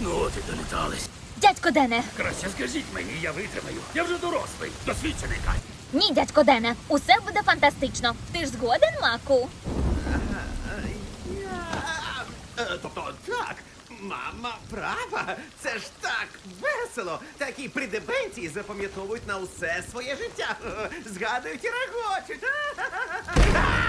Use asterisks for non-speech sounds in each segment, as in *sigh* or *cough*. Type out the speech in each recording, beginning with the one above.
Ну от і долітались. Дядько Дене, Краще скажіть мені, я витримаю. Я вже дорослий, досвідчений кай. ні, дядько Дене, усе буде фантастично. Ти ж згоден, маку? Е, Тобто, так, мама права. Це ж так весело. Такі придебенції запам'ятовують на усе своє життя. Згадують і регочуть. *laughs*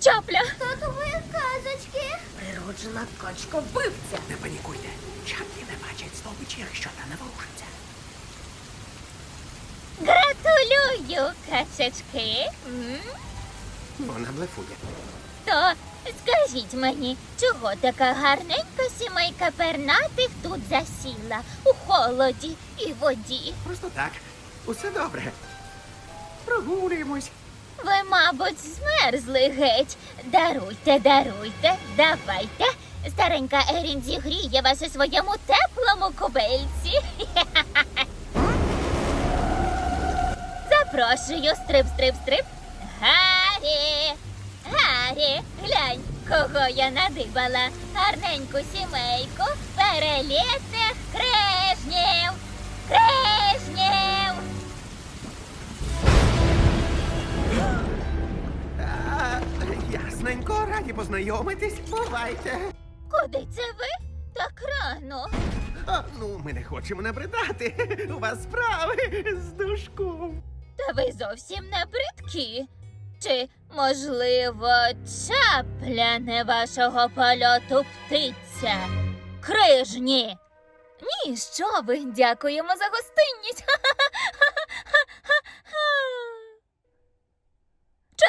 чапля. Татової казочки. Природжена качка вбивця. Не панікуйте. Чаплі не бачать здобичі, якщо та не ворушиться. Гратулюю, качечки. Вона блефує. То скажіть мені, чого така гарненька сімейка пернатих тут засіла у холоді і воді? Просто так. Усе добре. Прогулюємось. Ви, мабуть, змерзли геть. Даруйте, даруйте, давайте. Старенька Ерін зігріє вас у своєму теплому кубельці. *laughs* Запрошую, стрип, стрип, стрип. Гаррі! Гаррі, глянь, кого я надибала. Гарненьку сімейку перелітних раді познайомитись. Бувайте. Куди це ви? Так рано. А, ну, ми не хочемо набридати. У вас справи з душком. Та ви зовсім не бридкі. Чи, можливо, чапля не вашого польоту птиця? Крижні. Ні, що ви, дякуємо за гостинність. *laughs*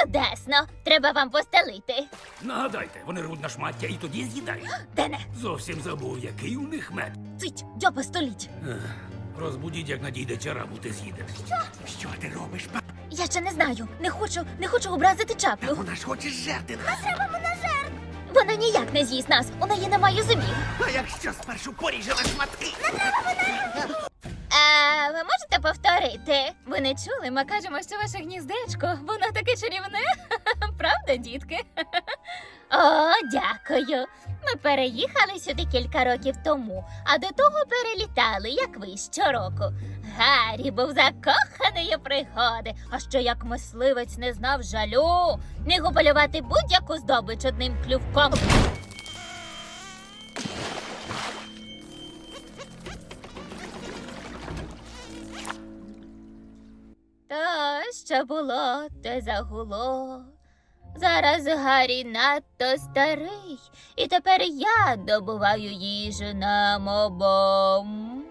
Чудесно! Треба вам постелити. Нагадайте, вони рвуть на шмаття і тоді з'їдають. *gasps* Дене, Зовсім забув, який у них мед. цить, дьоба століть. Ех, Розбудіть, як надійде чара бути з'їдений. Що ти робиш, па? Я ще не знаю. Не хочу, не хочу образити чаплю. вона ж хоче жерти нас. Вона ніяк не з'їсть нас. У неї немає зубів. А якщо спершу поріже на шматки? А ви можете повторити? Ви не чули? Ми кажемо, що ваше гніздечко, воно таке чарівне. *laughs* Правда, дітки? *laughs* О, дякую. Ми переїхали сюди кілька років тому, а до того перелітали, як ви щороку. Гаррі був закоханий у пригоди, а що як мисливець не знав жалю, міг уполювати будь-яку здобич одним клювком. Що було, те загуло. Зараз Гаррі надто старий, і тепер я добуваю їжу нам обом.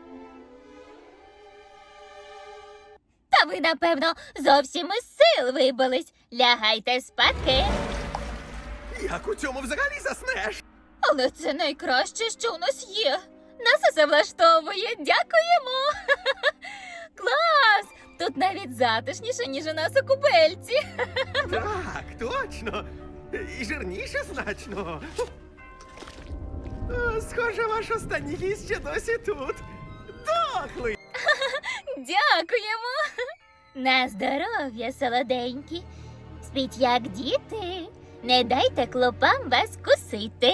Та ви, напевно, зовсім із сил вибились. Лягайте спадки. Як у цьому взагалі заснеш? Але це найкраще, що у нас є. Нас усе влаштовує. Дякуємо. *laughs* Клас! Тут навіть затишніше, ніж у нас у кубельці. Так, точно. І жирніше значно. Схоже, ваш останній гість ще досі тут. Дохлий. Дякуємо. На здоров'я, солоденькі. Спіть як діти. Не дайте клопам вас кусити.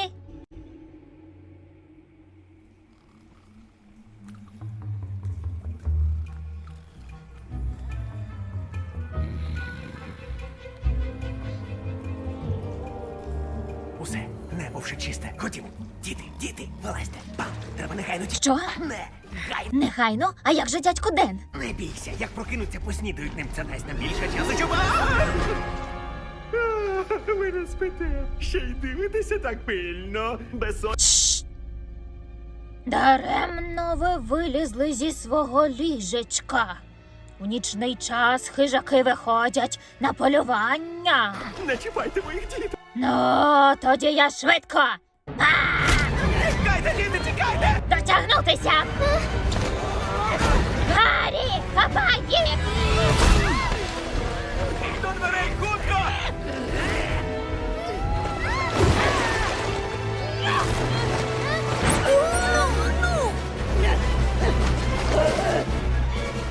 Усе, небо вже чисте. Ходімо. Діти, діти, вилазьте. Пам, треба негайно ті. Що? Негайно. Негайно? А як же дядько Ден? Не бійся, як прокинуться, поснідають ним. Це дасть нам більше часу, щоб... Ви не спите. Ще й дивитеся так пильно. Без Даремно ви вилізли зі свого ліжечка. У нічний час хижаки виходять на полювання. Не чіпайте моїх дітей. Ну, тоді я швидко. Тікайте, діти, тікайте! Дотягнутися! Гаррі, хапай їх! До дверей, хутко!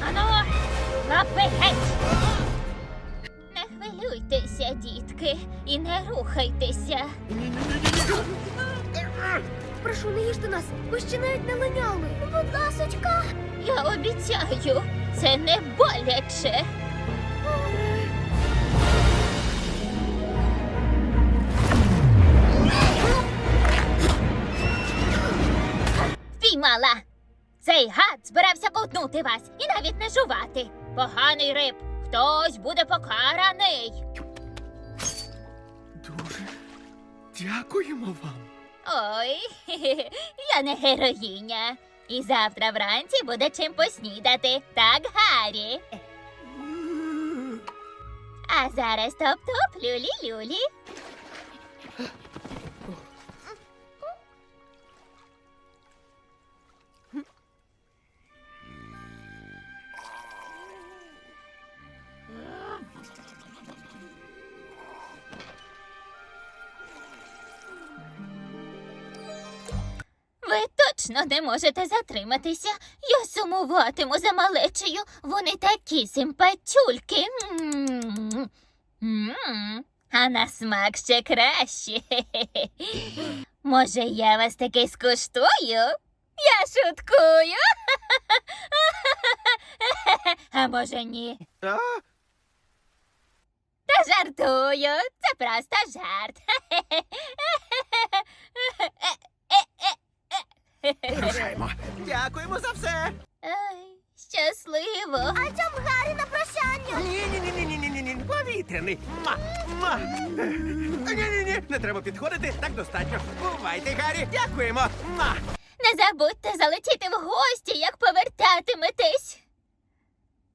Ану, лапи геть! Тримайтеся, дітки, і не рухайтеся. Прошу, не їжте нас. Ви ще навіть не линяли. Будь ласочка. Я обіцяю, це не боляче. Впіймала. Цей гад збирався ковтнути вас і навіть не жувати. Поганий риб. Хтось буде покараний. Дуже дякуємо вам. Ой, *laughs* я не героїня. І завтра вранці буде чим поснідати, так, Гаррі? А зараз топ-топ, люлі-люлі. Точно не можете затриматися. Я сумуватиму за малечею. Вони такі симпатюльки. А на смак ще краще. *laughs* Може, я вас таки скуштую? Я шуткую. *laughs* А може ні? Та жартую. Це просто жарт. *laughs* Рушаймо. Дякуємо за все. Ой, щасливо. А цьому Гаррі на прощання. Ні, ні, ні, ні, ні, ні, ні, ні, повітряний. Ма, ма. Ні, ні, ні, не треба підходити, так достатньо. Бувайте, Гаррі, дякуємо. Ма. Не забудьте залетіти в гості, як повертатимете.